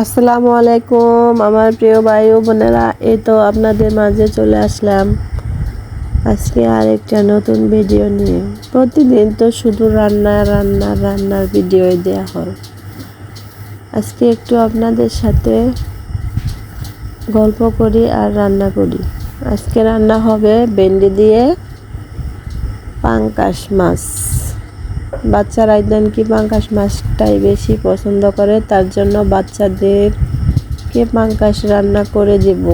আসসালামু আলাইকুম, আমার প্রিয় ভাই ও বোনেরা, এই তো আপনাদের মাঝে চলে আসলাম। আজকে আর একটা নতুন ভিডিও নিয়ে। প্রতিদিন তো শুধু রান্না রান্না, রান্নার ভিডিও দেওয়া হয়। আজকে একটু আপনাদের সাথে গল্প করি আর রান্না করি। আজকে রান্না হবে ভেন্ডি দিয়ে পাঙ্কাশ মাছ। বাচ্চারা কি পাঙ্কাশ মাছটাই বেশি পছন্দ করে, তার জন্য বাচ্চাদেরকে পাঙ্কাশ রান্না করে দেব।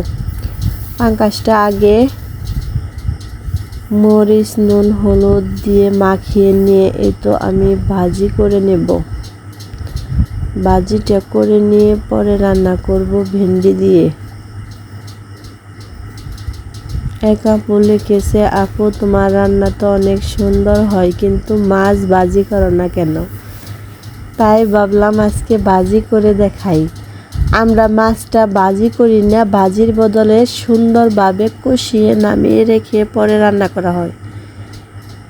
পাঙ্কাশটা আগে মরিচ, নুন, হলুদ দিয়ে মাখিয়ে নিয়ে এই তো আমি ভাজি করে নেব। ভাজিটা করে নিয়ে পরে রান্না করব ভেন্ডি দিয়ে। এক লিখেছে আপু, তোমার রান্না তো অনেক সুন্দর হয়, কিন্তু মাছ বাজি করো না কেন? তাই ভাবলাম আজকে বাজি করে দেখাই। আমরা মাছটা বাজি করি না, বাজির বদলে সুন্দরভাবে কষিয়ে নামিয়ে রেখে পরে রান্না করা হয়।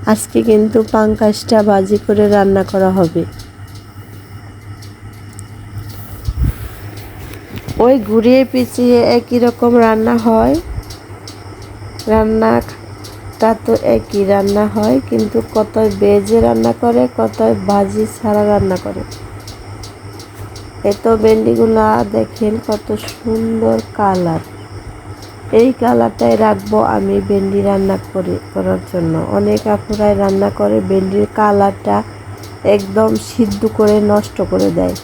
আজকে কিন্তু পাঙ্কাশটা বাজি করে রান্না করা হবে। ওই ঘুরিয়ে পিছিয়ে একই রকম রান্না হয়। রান্নাটা তো একই রান্না হয়, কিন্তু কতয় বেজে রান্না করে, কতয় ভাজি ছাড়া রান্না করে। এত ভেন্ডিগুলা দেখেন কত সুন্দর কালার। এই কালারটাই রাখব আমি ভেন্ডি রান্না করে, করার জন্য। অনেক আপুরাই রান্না করে, ভেন্ডির কালারটা একদম সিদ্ধ করে, নষ্ট করে দেয়।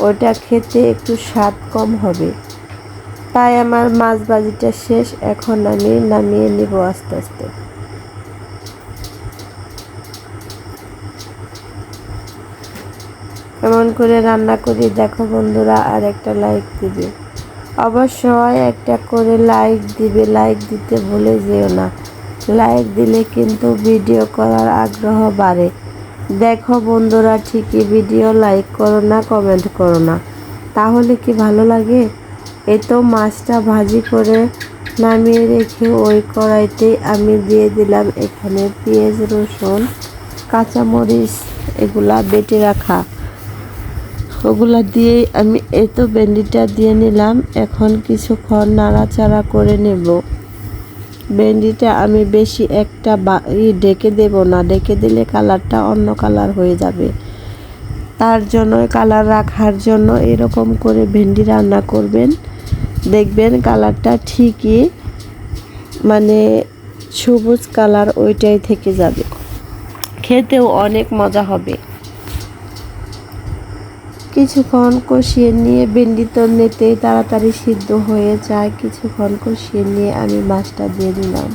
ওইটা খেতে একটু স্বাদ কম হবে। তাই আমার মাছ ভাজিটা শেষ, এখন আমি নামিয়ে নিব আস্তে আস্তে। এমন করে রান্না করি দেখো বন্ধুরা, আর একটা লাইক দিবে। অবশ্যই একটা করে লাইক দিবে লাইক দিতে ভুলে যেও না। লাইক দিলে কিন্তু ভিডিও করার আগ্রহ বাড়ে। দেখো বন্ধুরা, ঠিকই ভিডিও লাইক করো না কমেন্ট করো না। তাহলে কি ভালো লাগে? এ তো মাছটা ভাজি করে নামিয়ে রেখে ওই কড়াইতে আমি দিয়ে দিলাম এখানে পেঁয়াজ, রসুন, কাঁচামরিচ এগুলা বেটে রাখা। ওগুলা দিয়ে আমি এই তো ভেন্ডিটা দিয়ে নিলাম, এখন কিছুক্ষণ নাড়াচাড়া করে নেব। ভেন্ডিটা আমি বেশি একটা বা ডেকে দেব না ডেকে দিলে কালারটা অন্য কালার হয়ে যাবে। তার জন্য, কালার রাখার জন্য এরকম করে ভেন্ডি রান্না করবেন। দেখবেন কালারটা ঠিকই মানে সবুজ কালার ওইটাই থেকে যাবে। খেতেও অনেক মজা হবে। কিছুক্ষণ কষিয়ে নিয়ে ভেন্ডি তো নিতেই তাড়াতাড়ি সিদ্ধ হয়ে যায়। কিছুক্ষণ কষিয়ে নিয়ে আমি মাছটা দিয়ে দিলাম।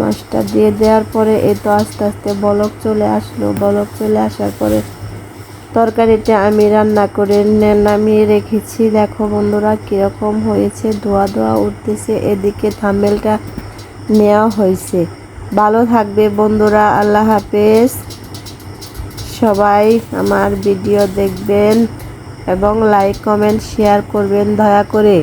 মাছটা দিয়ে দেওয়ার পরে এ তো আস্তে আস্তে বলক চলে আসলো। বলক চলে আসার পরে তরকারিটা আমি রান্না করে নামিয়ে রেখেছি। দেখো বন্ধুরা কীরকম হয়েছে। ধোয়া ধোয়া উঠতেছে। এদিকে থামেলটা নেওয়া হয়েছে। ভালো থাকবে বন্ধুরা। আল্লাহ হাফেজ। সবাই আমার ভিডিও দেখবেন এবং লাইক, কমেন্ট, শেয়ার করবেন। দয়া করে